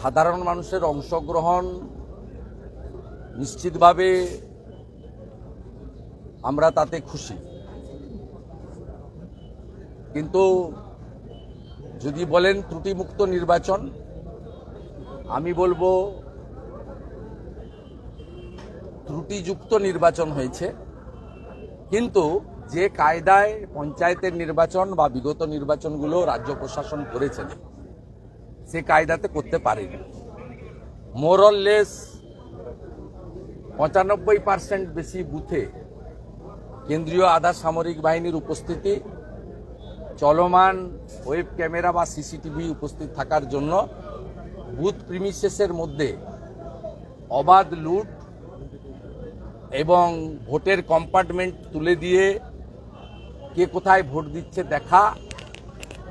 সাধারণ মানুষের অংশগ্রহণ নিশ্চিতভাবে আমরা তাতে খুশি। কিন্তু যদি বলেন ত্রুটিমুক্ত নির্বাচন, আমি বলব ত্রুটিযুক্ত নির্বাচন হয়েছে। কিন্তু যে কায়দায় পঞ্চায়েতের নির্বাচন বা বিগত নির্বাচনগুলো রাজ্য প্রশাসন করেছেন সে কায়দাতে করতে পারেনি। মোরললেস পঁচানব্বই পার্সেন্ট বেশি বুথে কেন্দ্রীয় আধা সামরিক বাহিনীর উপস্থিতি, চলমান ওয়েব ক্যামেরা বা সিসিটিভি উপস্থিত থাকার জন্য বুথ প্রিমিসেসের মধ্যে অবাধ লুট এবং ভোটের কম্পার্টমেন্ট তুলে দিয়ে কে কোথায় ভোট দিচ্ছে দেখা,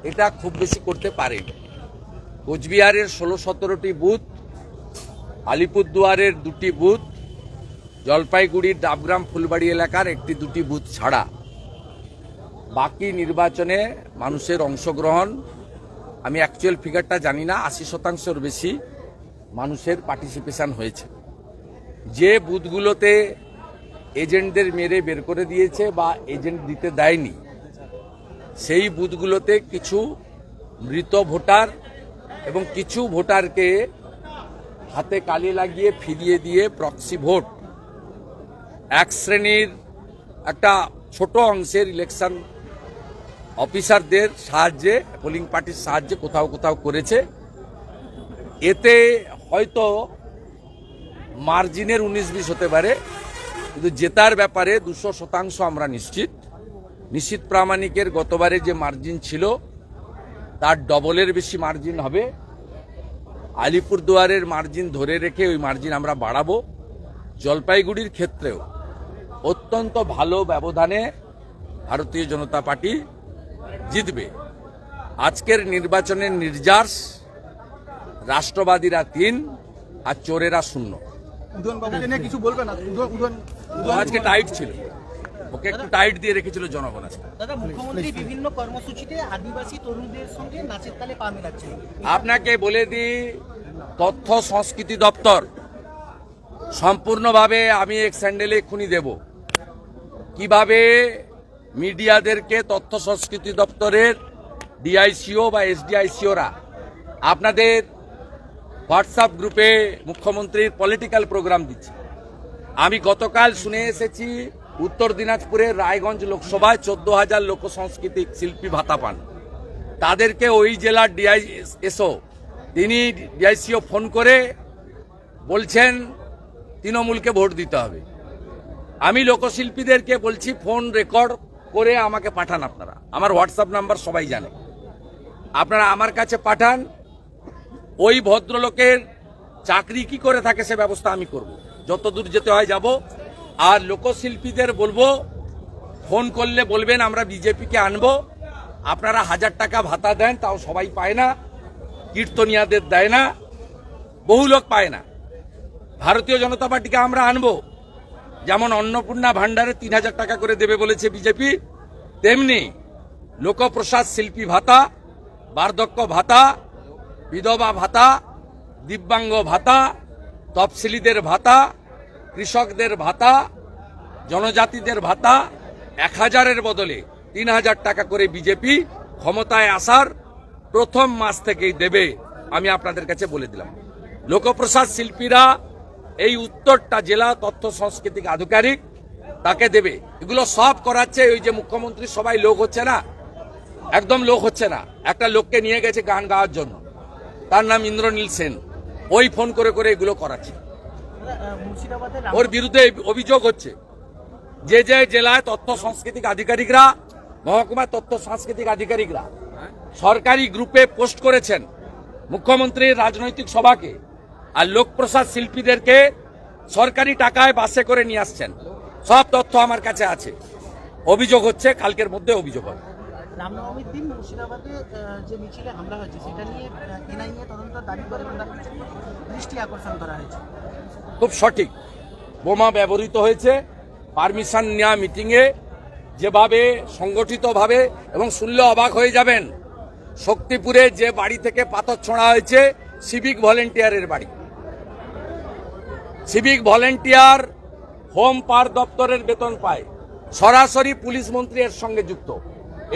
এটা খুব বেশি করতে পারেনি। কোচবিহারের ষোলো সতেরোটি বুথ, আলিপুরদুয়ারের দুটি বুথ, জলপাইগুড়ির ডাবগ্রাম ফুলবাড়ি এলাকার একটি দুটি বুথ ছাড়া। বাকি নির্বাচনে মানুষের অংশগ্রহণ, আমি অ্যাকচুয়াল ফিগারটা জানি না, আশি শতাংশের বেশি মানুষের পার্টিসিপেশন হয়েছে। যে বুথগুলোতে এজেন্টদের মেরে বের করে দিয়েছে বা এজেন্ট দিতে দেয়নি, সেই বুথগুলোতে কিছু মৃত ভোটার এবং কিছু ভোটারকে হাতে কালি লাগিয়ে ফিরিয়ে দিয়ে প্রক্সি ভোট এক শ্রেণির একটা ছোট অংশের ইলেকশন অফিসারদের সাহায্যে পোলিং পার্টির সাহায্যে কোথাও কোথাও করেছে। এতে হয়তো মার্জিনের উনিশ বিশ হতে পারে, কিন্তু জেতার ব্যাপারে দুশো শতাংশ আমরা নিশ্চিত। নিশ্চিত প্রামাণিকের গতবারে যে মার্জিন ছিল তার ডবলের বেশি মার্জিন হবে। আলিপুরদুয়ারের মার্জিন ধরে রেখে ওই মার্জিন আমরা বাড়াবো। জলপাইগুড়ির ক্ষেত্রেও অত্যন্ত ভালো ব্যবধানে ভারতীয় জনতা পার্টি জিতবে। আজকের নির্বাচনের নির্যাস রাষ্ট্রবাদীরা তিন আর চোরেরা শূন্য। কিছু বলবেন না? আজকে টাইট ছিল। ওকে একটু টাইট দিয়ে রেখেছিল জনগণ আজকে। দাদা মুখ্যমন্ত্রী বিভিন্ন কর্মসূচিতে আদিবাসী তরুণদের সঙ্গে নাচের তালে পা মেলাচ্ছেন। আপনাকে বলে দিই তথ্য সংস্কৃতি দপ্তর সম্পূর্ণভাবে আমি এক স্যান্ডেলে এক্ষুনি দেব। কীভাবে মিডিয়াদেরকে তথ্য সংস্কৃতি দপ্তরের ডিআইসিও বা এসডিআইসিওরা আপনাদের হোয়াটসঅ্যাপ গ্রুপে মুখ্যমন্ত্রীর পলিটিক্যাল প্রোগ্রাম দিচ্ছে। আমি গতকাল শুনে এসেছি উত্তর দিনাজপুরে রায়গঞ্জ লোকসভায় চোদ্দ হাজার লোক সংস্কৃতিক শিল্পী ভাতা পান। তাদেরকে ওই জেলার ডিআই এসও তিনি ডিআইসিও ফোন করে বলছেন, তৃণমূলকে ভোট দিতে হবে। আমি লোকশিল্পীদেরকে বলছি, ফোন রেকর্ড করে আমাকে পাঠান আপনারা। আমার হোয়াটসঅ্যাপ নাম্বার সবাই জানে। আপনারা আমার কাছে পাঠান, ওই ভদ্রলোকের চাকরি কি করে থাকে সে ব্যবস্থা আমি করব। যত দূর যেতে হয় যাব আর লোকশিল্পীদের বলব, ফোন করলে বলবেন, আমরা বিজেপিকে আনব। আপনারা হাজার টাকা ভাতা দেন, তাও সবাই পায় না, কীর্তনিয়াদের দেয় না, বহু লোক পায় না। ভারতীয় জনতা পার্টিকে আমরা আনব। যেমন অন্নপূর্ণা ভান্ডারে তিন হাজার টাকা করে দেবে বলেছে বিজেপি, তেমনি লোকপ্রসাদ শিল্পী ভাতা, বার্ধক্য ভাতা, বিধবা ভাতা, দিব্যাঙ্গ ভাতা, তফসিলিদের ভাতা কৃষকদের ভাতা, জনজাতিদের ভাতা এক হাজারের বদলে তিন হাজার টাকা করে বিজেপি ক্ষমতায় আসার প্রথম মাস থেকেই দেবে, আমি আপনাদের কাছে বলে দিলাম। লোকপ্রসাদ শিল্পীরা এই উত্তরটা জেলা তথ্য সাংস্কৃতিক আধিকারিক তাকে দেবে। এগুলো সব করাচ্ছে ওই যে মুখ্যমন্ত্রী, সবাই লোক হচ্ছে না। একদম লোক হচ্ছে না। একটা লোককে নিয়ে গেছে গান গাওয়ার জন্য। তার নাম ইন্দ্রনীল সেন। ওই ফোন করে করে এগুলো করাচ্ছে। ওর বিরুদ্ধে অভিযোগ হচ্ছে। যে যে জেলায় তথ্য সাংস্কৃতিক আধিকারিকরা মহকুমার তথ্য সাংস্কৃতিক আধিকারিকরা সরকারি গ্রুপে পোস্ট করেছেন মুখ্যমন্ত্রীর রাজনৈতিক সভাকে আর লোকপ্রসাদ শিল্পীদেরকে সরকারি টাকায় বাসে করে নিয়ে আসছেন। সব তথ্য আমার কাছে আছে। অভিযোগ হচ্ছে কালকের মধ্যে অভিযোগ হবে। রামনবমীর দিন মুর্শিদাবাদে যে মিছিলে হামলা হয়েছে সেটা নিয়ে এনআইএ তদন্ত দাবি করে দৃষ্টি আকর্ষণ করা হয়েছে। খুব সঠিক। বোমা ব্যবহৃত হয়েছে। পারমিশন নেওয়া মিটিংয়ে যেভাবে সংগঠিতভাবে এবং শুনলে অবাক হয়ে যাবেন, শক্তিপুরে যে বাড়ি থেকে পাথর ছোঁড়া হয়েছে সিভিক ভলেন্টিয়ারের বাড়ি। সিভিক ভলেন্টিয়ার হোম পার দপ্তরের বেতন পায়। সরাসরি পুলিশ মন্ত্রী এর সঙ্গে যুক্ত।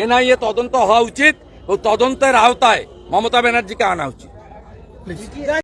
এনআইএ তদন্ত হওয়া উচিত ও তদন্তের আওতায় মমতা ব্যানার্জিকে আনা উচিত।